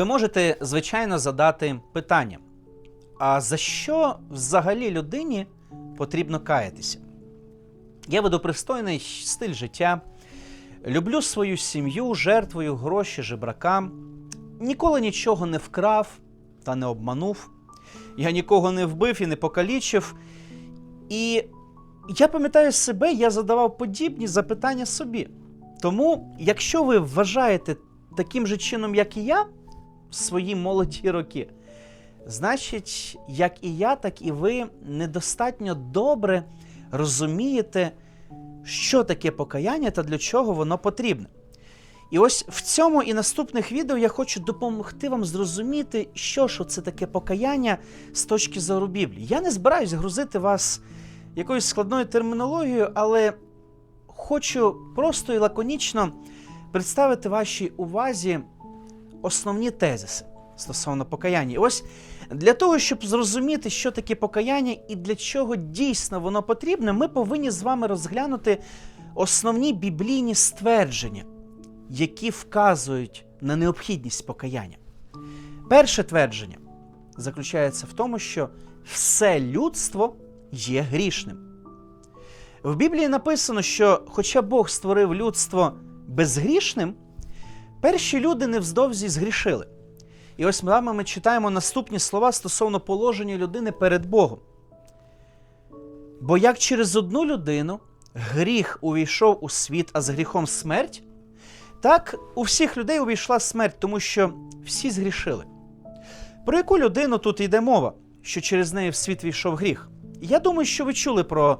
Ви можете, звичайно, задати питання: а за що взагалі людині потрібно каятися? Я веду пристойний стиль життя, люблю свою сім'ю, жертвую гроші жебракам, ніколи нічого не вкрав та не обманув. Я нікого не вбив і не покалічив. І я пам'ятаю себе, я задавав подібні запитання собі. Тому, якщо ви вважаєте таким же чином, як і я, свої молоді роки, значить, як і я, так і ви недостатньо добре розумієте, що таке покаяння та для чого воно потрібне. І ось в цьому і наступних відео я хочу допомогти вам зрозуміти, що ж це таке покаяння з точки зору Біблії. Я не збираюсь грузити вас якоюсь складною термінологією, але хочу просто і лаконічно представити вашій увазі основні тезиси стосовно покаяння. Ось для того, щоб зрозуміти, що таке покаяння і для чого дійсно воно потрібне, ми повинні з вами розглянути основні біблійні ствердження, які вказують на необхідність покаяння. Перше твердження заключається в тому, що все людство є грішним. В Біблії написано, що, хоча Бог створив людство безгрішним, перші люди невздовзі згрішили. І ось ми ми читаємо наступні слова стосовно положення людини перед Богом. Бо як через одну людину гріх увійшов у світ, а з гріхом смерть, так у всіх людей увійшла смерть, тому що всі згрішили. Про яку людину тут йде мова, що через неї в світ війшов гріх? Я думаю, що ви чули про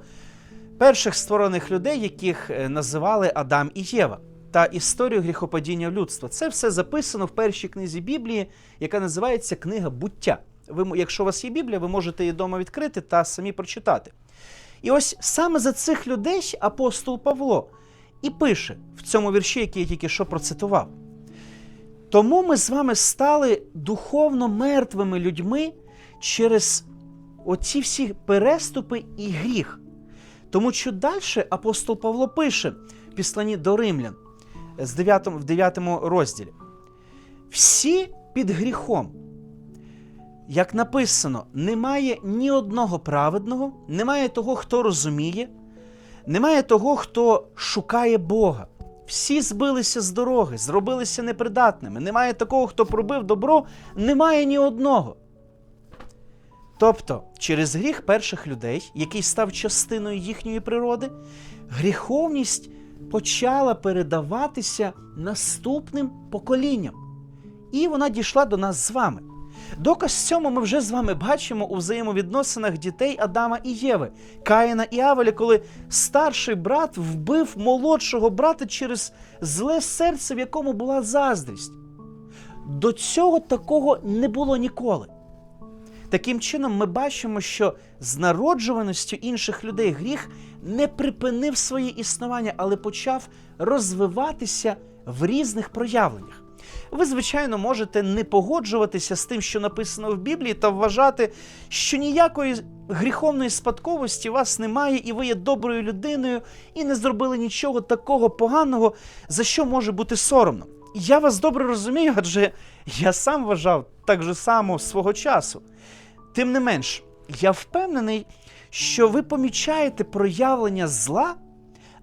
перших створених людей, яких е, називали Адам і Єва, та історію гріхопадіння людства. Це все записано в першій книзі Біблії, яка називається Книга буття. Ви, якщо у вас є Біблія, ви можете її вдома відкрити та самі прочитати. І ось саме за цих людей апостол Павло і пише в цьому вірші, який я тільки що процитував. Тому ми з вами стали духовно мертвими людьми через оці всі переступи і гріх. Тому що далі апостол Павло пише в післанні до римлян з 9, в 9 розділі. Всі під гріхом. Як написано, немає ні одного праведного, немає того, хто розуміє, немає того, хто шукає Бога. Всі збилися з дороги, зробилися непридатними. Немає такого, хто пробив добро, немає ні одного. Тобто, через гріх перших людей, який став частиною їхньої природи, гріховність почала передаватися наступним поколінням. І вона дійшла до нас з вами. Доказ цьому ми вже з вами бачимо у взаємовідносинах дітей Адама і Єви, Каїна і Авеля, коли старший брат вбив молодшого брата через зле серце, в якому була заздрість. До цього такого не було ніколи. Таким чином, ми бачимо, що з народжуваністю інших людей гріх не припинив своє існування, але почав розвиватися в різних проявленнях. Ви, звичайно, можете не погоджуватися з тим, що написано в Біблії, та вважати, що ніякої гріховної спадковості у вас немає, і ви є доброю людиною, і не зробили нічого такого поганого, за що може бути соромно. Я вас добре розумію, адже я сам вважав так же само свого часу. Тим не менш, я впевнений, що ви помічаєте проявлення зла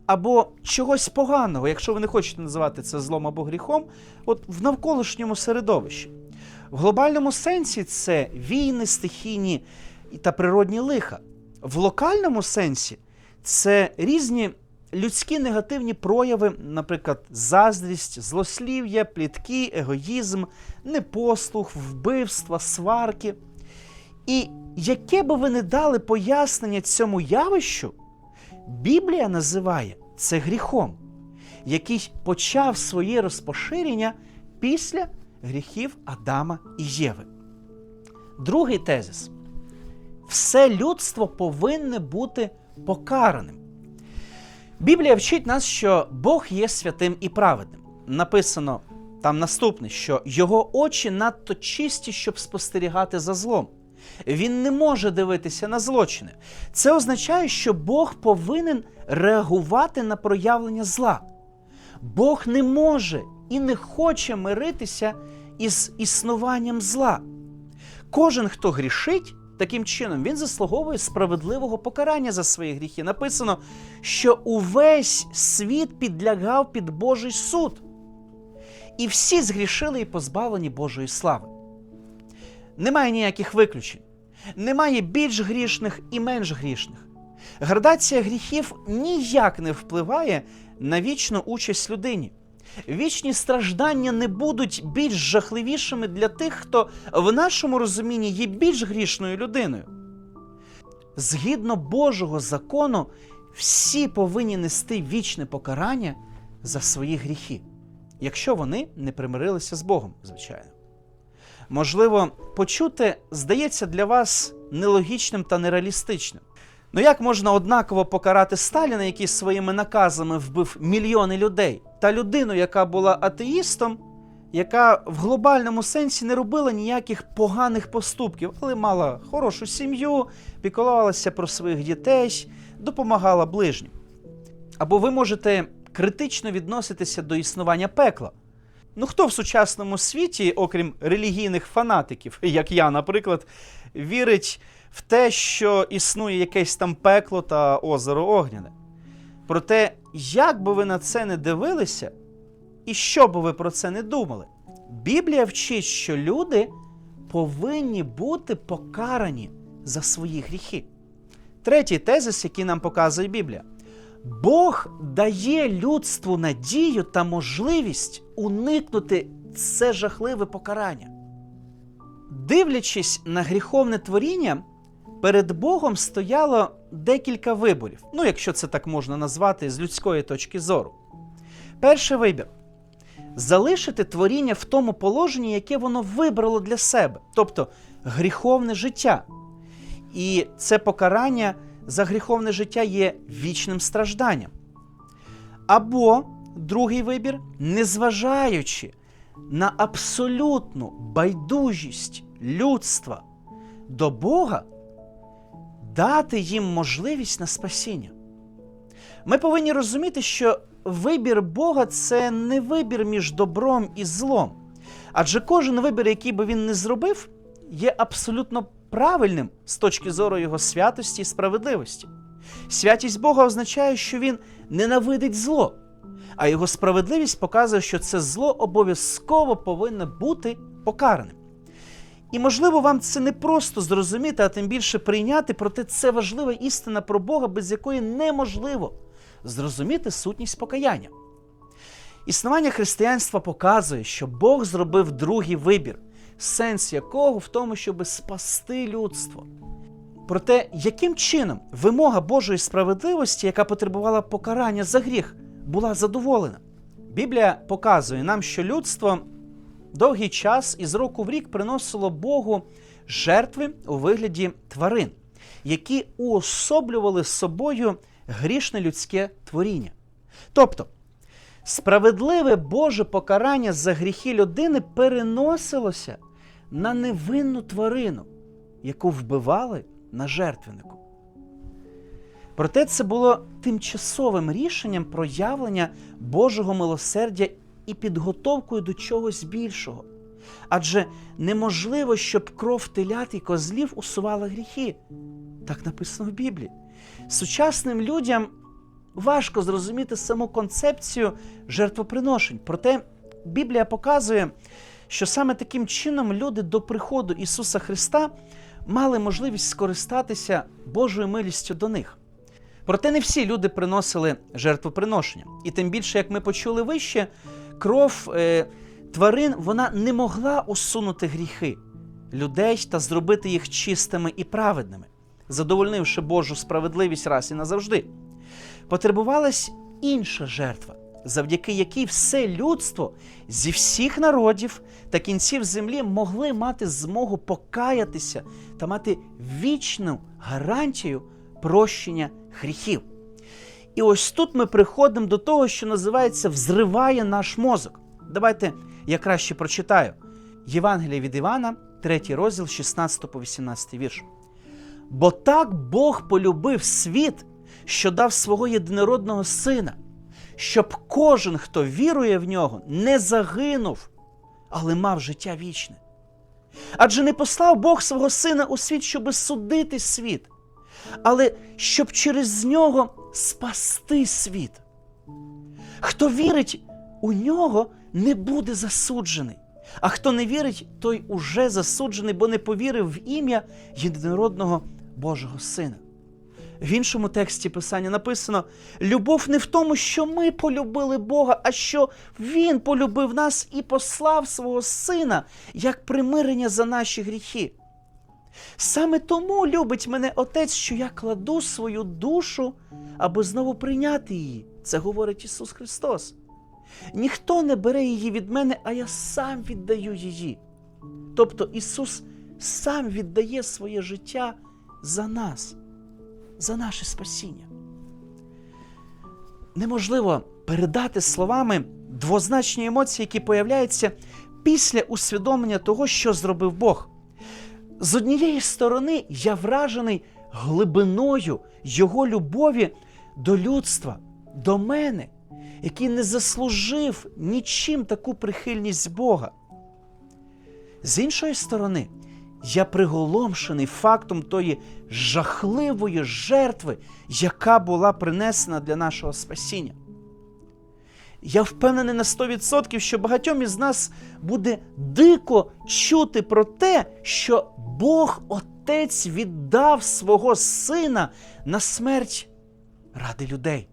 або чогось поганого, якщо ви не хочете називати це злом або гріхом, от в навколишньому середовищі. В глобальному сенсі це війни, стихійні та природні лиха. В локальному сенсі це різні людські негативні прояви, наприклад, заздрість, злослів'я, плітки, егоїзм, непослух, вбивства, сварки. І яке би ви не дали пояснення цьому явищу, Біблія називає це гріхом, який почав своє розпоширення після гріхів Адама і Єви. Другий тезис: все людство повинне бути покараним. Біблія вчить нас, що Бог є святим і праведним. Написано там наступне, що його очі надто чисті, щоб спостерігати за злом. Він не може дивитися на злочини. Це означає, що Бог повинен реагувати на проявлення зла. Бог не може і не хоче миритися із існуванням зла. Кожен, хто грішить, таким чином він заслуговує справедливого покарання за свої гріхи. Написано, що увесь світ підлягав під Божий суд. І всі згрішили і позбавлені Божої слави. Немає ніяких виключень. Немає більш грішних і менш грішних. Градація гріхів ніяк не впливає на вічну участь людині. Вічні страждання не будуть більш жахливішими для тих, хто в нашому розумінні є більш грішною людиною. Згідно Божого закону, всі повинні нести вічне покарання за свої гріхи, якщо вони не примирилися з Богом, звичайно. Можливо, почути здається для вас нелогічним та нереалістичним. Ну як можна однаково покарати Сталіна, який своїми наказами вбив мільйони людей, та людину, яка була атеїстом, яка в глобальному сенсі не робила ніяких поганих поступків, але мала хорошу сім'ю, піклувалася про своїх дітей, допомагала ближнім. Або ви можете критично відноситися до існування пекла. Ну хто в сучасному світі, окрім релігійних фанатиків, як я, наприклад, вірить в те, що існує якесь там пекло та озеро Огняне? Проте, як би ви на це не дивилися, і що би ви про це не думали, Біблія вчить, що люди повинні бути покарані за свої гріхи. Третій тезис, який нам показує Біблія. Бог дає людству надію та можливість уникнути це жахливе покарання. Дивлячись на гріховне творіння, перед Богом стояло декілька виборів, ну, якщо це так можна назвати з людської точки зору. Перший вибір залишити творіння в тому положенні, яке воно вибрало для себе, тобто гріховне життя. І це покарання за гріховне життя є вічним стражданням. Або другий вибір, незважаючи на абсолютну байдужість людства до Бога, дати їм можливість на спасіння. Ми повинні розуміти, що вибір Бога це не вибір між добром і злом. Адже кожен вибір, який би він не зробив, є абсолютно правильним з точки зору його святості і справедливості. Святість Бога означає, що він ненавидить зло, а його справедливість показує, що це зло обов'язково повинно бути покараним. І, можливо, вам це не просто зрозуміти, а тим більше прийняти, проте це важлива істина про Бога, без якої неможливо зрозуміти сутність покаяння. Існування християнства показує, що Бог зробив другий вибір, сенс якого в тому, щоб спасти людство. Проте, яким чином вимога Божої справедливості, яка потребувала покарання за гріх, була задоволена? Біблія показує нам, що людство довгий час із року в рік приносило Богу жертви у вигляді тварин, які уособлювали собою грішне людське творіння. Тобто, справедливе Боже покарання за гріхи людини переносилося на невинну тварину, яку вбивали на жертвеннику. Проте це було тимчасовим рішенням проявлення Божого милосердя і підготовкою до чогось більшого. Адже неможливо, щоб кров телят і козлів усувала гріхи. Так написано в Біблії. Сучасним людям важко зрозуміти саму концепцію жертвоприношень. Проте Біблія показує, що саме таким чином люди до приходу Ісуса Христа мали можливість скористатися Божою милістю до них. Проте не всі люди приносили жертвоприношення. І тим більше, як ми почули вище, кров е, тварин вона не могла усунути гріхи людей та зробити їх чистими і праведними, задовольнивши Божу справедливість раз і назавжди. Потребувалась інша жертва, завдяки якій все людство зі всіх народів та кінців землі могли мати змогу покаятися та мати вічну гарантію прощення гріхів. І ось тут ми приходимо до того, що називається взриває наш мозок. Давайте я краще прочитаю. Євангелія від Івана, 3 розділ, 16 по 18 вірш. Бо так Бог полюбив світ, що дав свого єдинородного сина, щоб кожен, хто вірує в нього, не загинув, але мав життя вічне. Адже не послав Бог свого Сина у світ, щоби судити світ, але щоб через нього спасти світ. Хто вірить у нього, не буде засуджений. А хто не вірить, той уже засуджений, бо не повірив в ім'я єдинородного Божого Сина. В іншому тексті Писання написано: любов не в тому, що ми полюбили Бога, а що Він полюбив нас і послав свого Сина як примирення за наші гріхи. Саме тому любить мене Отець, що я кладу свою душу, аби знову прийняти її. Це говорить Ісус Христос. Ніхто не бере її від мене, а я сам віддаю її. Тобто Ісус сам віддає своє життя за нас, за наше спасіння. Неможливо передати словами двозначні емоції, які появляються після усвідомлення того, що зробив Бог. З однієї сторони, я вражений глибиною Його любові до людства, до мене, який не заслужив нічим таку прихильність Бога. З іншої сторони, я приголомшений фактом тої жахливої жертви, яка була принесена для нашого спасіння. Я впевнений на 100%, що багатьом із нас буде дико чути про те, що Бог Отець віддав свого сина на смерть ради людей.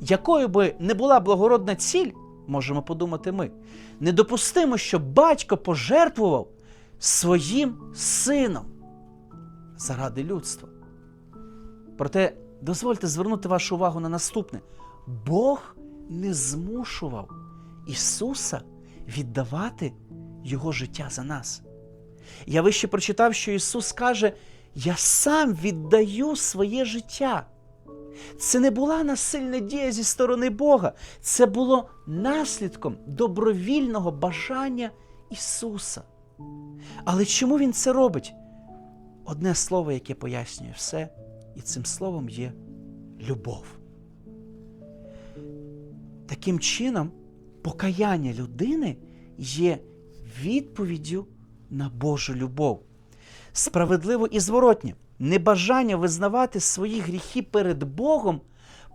Якою би не була благородна ціль, можемо подумати ми, недопустимо, щоб батько пожертвував своїм сином заради людства. Проте дозвольте звернути вашу увагу на наступне: Бог не змушував Ісуса віддавати Його життя за нас. Я вище прочитав, що Ісус каже: Я сам віддаю своє життя. Це не була насильна дія зі сторони Бога, це було наслідком добровільного бажання Ісуса. Але чому Він це робить? Одне слово, яке пояснює все, і цим словом є любов. Таким чином, покаяння людини є відповіддю на Божу любов. Справедливо і зворотнє, небажання визнавати свої гріхи перед Богом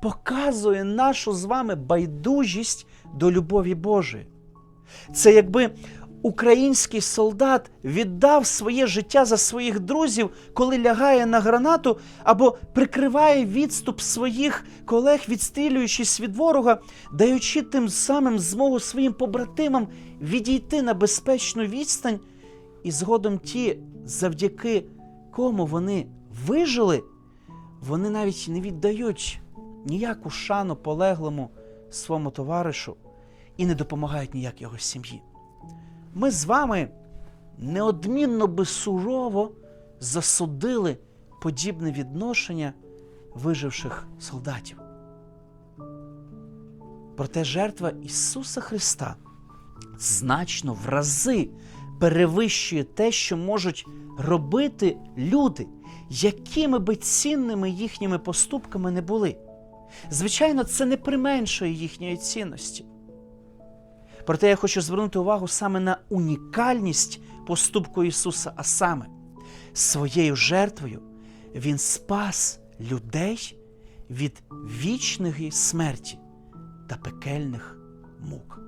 показує нашу з вами байдужість до любові Божої. Це якби український солдат віддав своє життя за своїх друзів, коли лягає на гранату або прикриває відступ своїх колег, відстрілюючись від ворога, даючи тим самим змогу своїм побратимам відійти на безпечну відстань, і згодом ті, завдяки кому вони вижили, вони навіть не віддають ніяку шану полеглому своєму товаришу і не допомагають ніяк його сім'ї. Ми з вами неодмінно би сурово засудили подібне відношення виживших солдатів. Проте жертва Ісуса Христа значно в рази перевищує те, що можуть робити люди, якими би цінними їхніми поступками не були. Звичайно, це не применшує їхньої цінності. Проте я хочу звернути увагу саме на унікальність поступку Ісуса, а саме своєю жертвою Він спас людей від вічної смерті та пекельних мук.